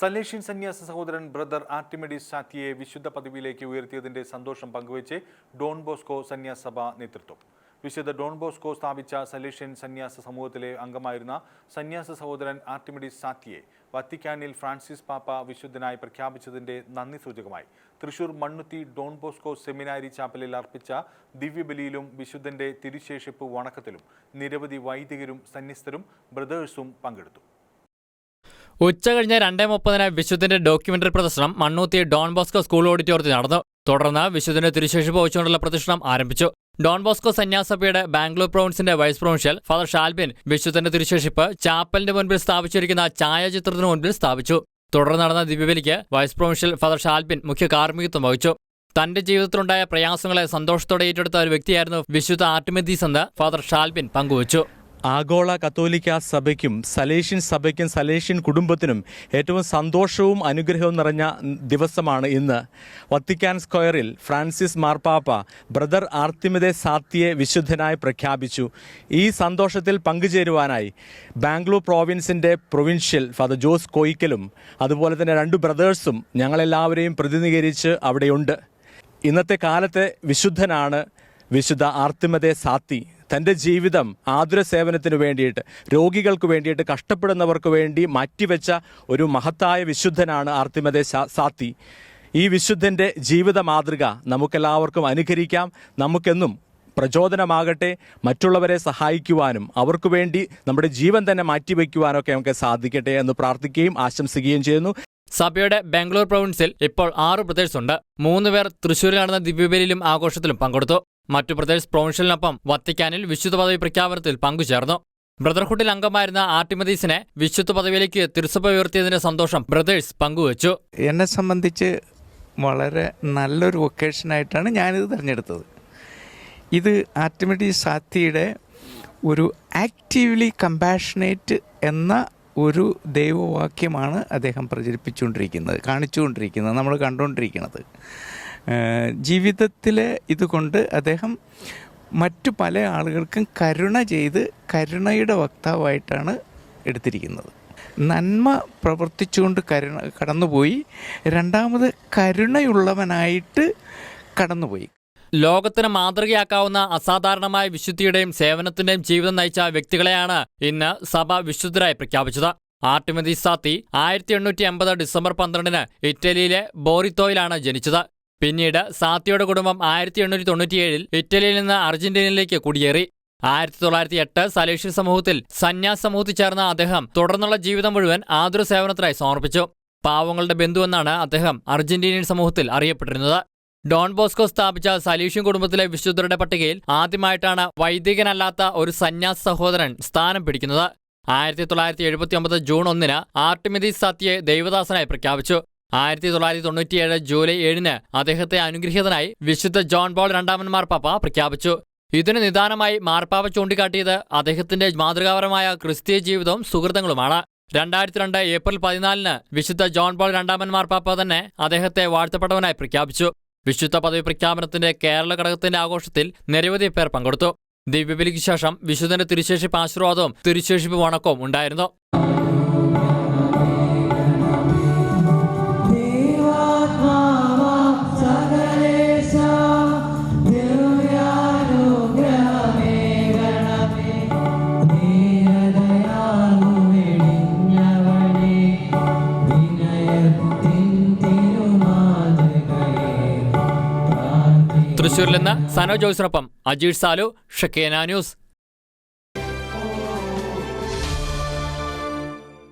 Salesian സന്യാസ സഹോദരൻ brother ആർട്ടിമിഡിസ് സാത്തിയെ വിശുദ്ധ പദവിയിലേക്ക് ഉയർത്തിയതിന്റെ സന്തോഷം പങ്കുവച്ച് ഡോൺ ബോസ്കോ സന്യാസ സഭ നേതൃത്വം. വിശുദ്ധ ഡോൺ ബോസ്കോ സ്ഥാപിച്ച സലേഷ്യൻ സന്യാസ സമൂഹത്തിലെ അംഗമായിരുന്ന സന്യാസ സഹോദരൻ ആർട്ടിമിഡിസ് സാത്തിയെ വത്തിക്കാനിൽ ഫ്രാൻസിസ് പാപ്പ വിശുദ്ധനായി പ്രഖ്യാപിച്ചതിന്റെ നന്ദി സൂചകമായി. Thrissur Mannuthy Don Bosco seminary ചാപ്പലിൽ അർപ്പിച്ച ദിവ്യബലിയിലും വിശുദ്ധന്റെ തിരുശേഷിപ്പ് വണക്കത്തിലും നിരവധി വൈദികരും സന്യസ്തരും ബ്രദേഴ്സും പങ്കെടുത്തു. ഉച്ച കഴിഞ്ഞ രണ്ടേ മുപ്പതിന് വിശുദ്ധന്റെ ഡോക്യുമെന്ററി പ്രദർശനം മണ്ണൂത്തി ഡോൺ ബോസ്കോ സ്കൂൾ ഓഡിറ്റോറിയത്തിൽ നടന്നു. തുടർന്ന് വിശുദ്ധന്റെ തിരുശേഷിപ്പ് വഹിച്ചുകൊണ്ടുള്ള പ്രദർശനം ആരംഭിച്ചു. ഡോൺ ബോസ്കോ സന്യാസഭയുടെ ബാംഗ്ലൂർ പ്രൊവിൻസിന്റെ വൈസ് പ്രൊവിൻഷ്യൽ ഫാദർ ഷാൽബിൻ വിശുദ്ധന്റെ തിരുശേഷിപ്പ് ചാപ്പലിന്റെ മുൻപിൽ സ്ഥാപിച്ചിരിക്കുന്ന ഛായാചിത്രത്തിന് മുൻപിൽ സ്ഥാപിച്ചു. തുടർന്ന് നടന്ന ദിവ്യബലിക്ക് വൈസ് പ്രൊവിൻഷ്യൽ ഫാദർ ഷാൽബിൻ മുഖ്യ കാർമ്മികത്വം വഹിച്ചു. തന്റെ ജീവിതത്തിലുണ്ടായ പ്രയാസങ്ങളെ സന്തോഷത്തോടെ ഏറ്റെടുത്ത ഒരു വ്യക്തിയായിരുന്നു വിശുദ്ധ ആർട്ടിമെദീസ് എന്ന് ഫാദർ ഷാൽബിൻ പങ്കുവച്ചു. ആഗോള കത്തോലിക്ക സഭയ്ക്കും സലേഷ്യൻ സഭയ്ക്കും സലേഷ്യൻ കുടുംബത്തിനും ഏറ്റവും സന്തോഷവും അനുഗ്രഹവും നിറഞ്ഞ ദിവസമാണ് ഇന്ന്. വത്തിക്കാൻ സ്ക്വയറിൽ ഫ്രാൻസിസ് മാർപ്പാപ്പ ബ്രദർ ആർത്തിമിതെ സാത്തിയെ വിശുദ്ധനായി പ്രഖ്യാപിച്ചു. ഈ സന്തോഷത്തിൽ പങ്കുചേരുവാനായി ബാംഗ്ലൂർ പ്രോവിൻസിന്റെ പ്രൊവിൻഷ്യൽ ഫാദർ ജോസ് കോയിക്കലും അതുപോലെ തന്നെ രണ്ട് ബ്രദേഴ്സും ഞങ്ങളെല്ലാവരെയും പ്രതിനിധീകരിച്ച് അവിടെയുണ്ട്. ഇന്നത്തെ കാലത്തെ വിശുദ്ധനാണ് വിശുദ്ധ ആർത്തിമതെ സാത്തി. തന്റെ ജീവിതം ആതുര സേവനത്തിന് വേണ്ടിയിട്ട് രോഗികൾക്ക് വേണ്ടിയിട്ട് കഷ്ടപ്പെടുന്നവർക്ക് വേണ്ടി മാറ്റിവെച്ച ഒരു മഹത്തായ വിശുദ്ധനാണ് ആർത്തിമതെ സാത്തി. ഈ വിശുദ്ധന്റെ ജീവിത മാതൃക നമുക്കെല്ലാവർക്കും അനുകരിക്കാം. നമുക്കെന്നും പ്രചോദനമാകട്ടെ. മറ്റുള്ളവരെ സഹായിക്കുവാനും അവർക്ക് വേണ്ടി നമ്മുടെ ജീവൻ തന്നെ മാറ്റിവെക്കുവാനൊക്കെ നമുക്ക് സാധിക്കട്ടെ എന്ന് പ്രാർത്ഥിക്കുകയും ആശംസിക്കുകയും ചെയ്യുന്നു. സഭയുടെ ബാംഗ്ലൂർ പ്രൊവിൻസിൽ ഇപ്പോൾ ആറ് ബ്രദേഴ്സ് ഉണ്ട് മൂന്ന് പേർ തൃശൂരിൽ നടന്ന ദിവ്യബലിയിലും ആഘോഷത്തിലും പങ്കെടുത്തു. മറ്റു ബ്രദേഴ്സ് പ്രൊവിൻഷ്യലിനൊപ്പം വത്തിക്കാനിൽ വിശുദ്ധ പദവി പ്രഖ്യാപനത്തിൽ പങ്കുചേർന്നു. ബ്രദർഹുഡിൽ അംഗമായിരുന്ന ആർട്ടിമതീസിനെ വിശുദ്ധ പദവിയിലേക്ക് തിരുസഭ ഉയർത്തിയതിന്റെ സന്തോഷം ബ്രദേഴ്സ് പങ്കുവച്ചു. എന്നെ സംബന്ധിച്ച് വളരെ നല്ലൊരു വൊക്കേഷനായിട്ടാണ് ഞാനിത് തിരഞ്ഞെടുത്തത്. ഇത് ആർട്ടിമിഡി സാത്തിയുടെ ഒരു ആക്റ്റീവ്ലി കമ്പാഷനേറ്റ് എന്ന ഒരു ദൈവവാക്യമാണ് അദ്ദേഹം പ്രചരിപ്പിച്ചുകൊണ്ടിരിക്കുന്നത് കാണിച്ചുകൊണ്ടിരിക്കുന്നത് നമ്മൾ കണ്ടുകൊണ്ടിരിക്കുന്നത്. ജീവിതത്തിൽ ഇതുകൊണ്ട് അദ്ദേഹം മറ്റു പല ആളുകൾക്കും കരുണ ചെയ്ത് കരുണയുടെ വക്താവായിട്ടാണ് എടുത്തിരിക്കുന്നത്. നന്മ പ്രവർത്തിച്ചുകൊണ്ട് കരുണ കടന്നുപോയി. രണ്ടാമത് കരുണയുള്ളവനായിട്ട് കടന്നുപോയി. ലോകത്തിന് മാതൃകയാക്കാവുന്ന അസാധാരണമായ വിശുദ്ധിയുടെയും സേവനത്തിന്റെയും ജീവിതം നയിച്ച വ്യക്തികളെയാണ് ഇന്ന് സഭ വിശുദ്ധരായി പ്രഖ്യാപിച്ചത്. ആർട്ടിമതി സാത്തി ആയിരത്തി എണ്ണൂറ്റി അമ്പത് ഡിസംബർ പന്ത്രണ്ടിന് ഇറ്റലിയിലെ ബോറിത്തോയിലാണ് ജനിച്ചത്. പിന്നീട് സാത്തിയുടെ കുടുംബം ആയിരത്തി എണ്ണൂറ്റി തൊണ്ണൂറ്റിയേഴിൽ ഇറ്റലിയിൽ നിന്ന് അർജന്റീനയിലേക്ക് കുടിയേറി. ആയിരത്തി തൊള്ളായിരത്തി എട്ട് സലേഷ്യൻ സമൂഹത്തിൽ സന്യാസ സമൂഹത്തിൽ ചേർന്ന അദ്ദേഹം തുടർന്നുള്ള ജീവിതം മുഴുവൻ ആതുര സേവനത്തിനായി സമർപ്പിച്ചു. പാവങ്ങളുടെ ബന്ധുവെന്നാണ് അദ്ദേഹം അർജന്റീനിയൻ സമൂഹത്തിൽ അറിയപ്പെട്ടിരുന്നത്. ഡോൺ ബോസ്കോ സ്ഥാപിച്ച സലീഷ്യൻ കുടുംബത്തിലെ വിശുദ്ധരുടെ പട്ടികയിൽ ആദ്യമായിട്ടാണ് വൈദികനല്ലാത്ത ഒരു സന്യാസ സഹോദരൻ സ്ഥാനം പിടിക്കുന്നത്. ആയിരത്തി തൊള്ളായിരത്തി എഴുപത്തി ഒമ്പത് ജൂൺ ഒന്നിന് ആർട്ടിമിതി സത്യയെ ദൈവദാസനായി പ്രഖ്യാപിച്ചു. ആയിരത്തി തൊള്ളായിരത്തി തൊണ്ണൂറ്റിയേഴ് ജൂലൈ ഏഴിന് അദ്ദേഹത്തെ അനുഗ്രഹീതനായി വിശുദ്ധ ജോൺ പോൾ രണ്ടാമൻ മാർപ്പാപ്പ പ്രഖ്യാപിച്ചു. ഇതിന് നിദാനമായി മാർപ്പാപ്പ ചൂണ്ടിക്കാട്ടിയത് അദ്ദേഹത്തിന്റെ മാതൃകാപരമായ ക്രിസ്തീയ ജീവിതവും സുഹൃത്തുക്കളുമാണ്. രണ്ടായിരത്തി രണ്ട് ഏപ്രിൽ പതിനാലിന് വിശുദ്ധ ജോൺ പോൾ രണ്ടാമൻ മാർപ്പാപ്പ തന്നെ അദ്ദേഹത്തെ വാഴ്ത്തപ്പെട്ടവനായി പ്രഖ്യാപിച്ചു. വിശുദ്ധ പദവി പ്രഖ്യാപനത്തിന്റെ കേരള ഘടകത്തിന്റെ ആഘോഷത്തിൽ നിരവധി പേർ പങ്കെടുത്തു. ദിവ്യബലിക്ക് ശേഷം വിശുദ്ധന്റെ തിരുശേഷിപ്പ് ആശീർവാദവും തിരുശേഷിപ്പ് വണക്കവും ഉണ്ടായിരുന്നു. തൃശൂരിൽ നിന്ന് സനോ ജോയ്സിനൊപ്പം അജീഷ് സാലു ഷക്കേന ന്യൂസ്.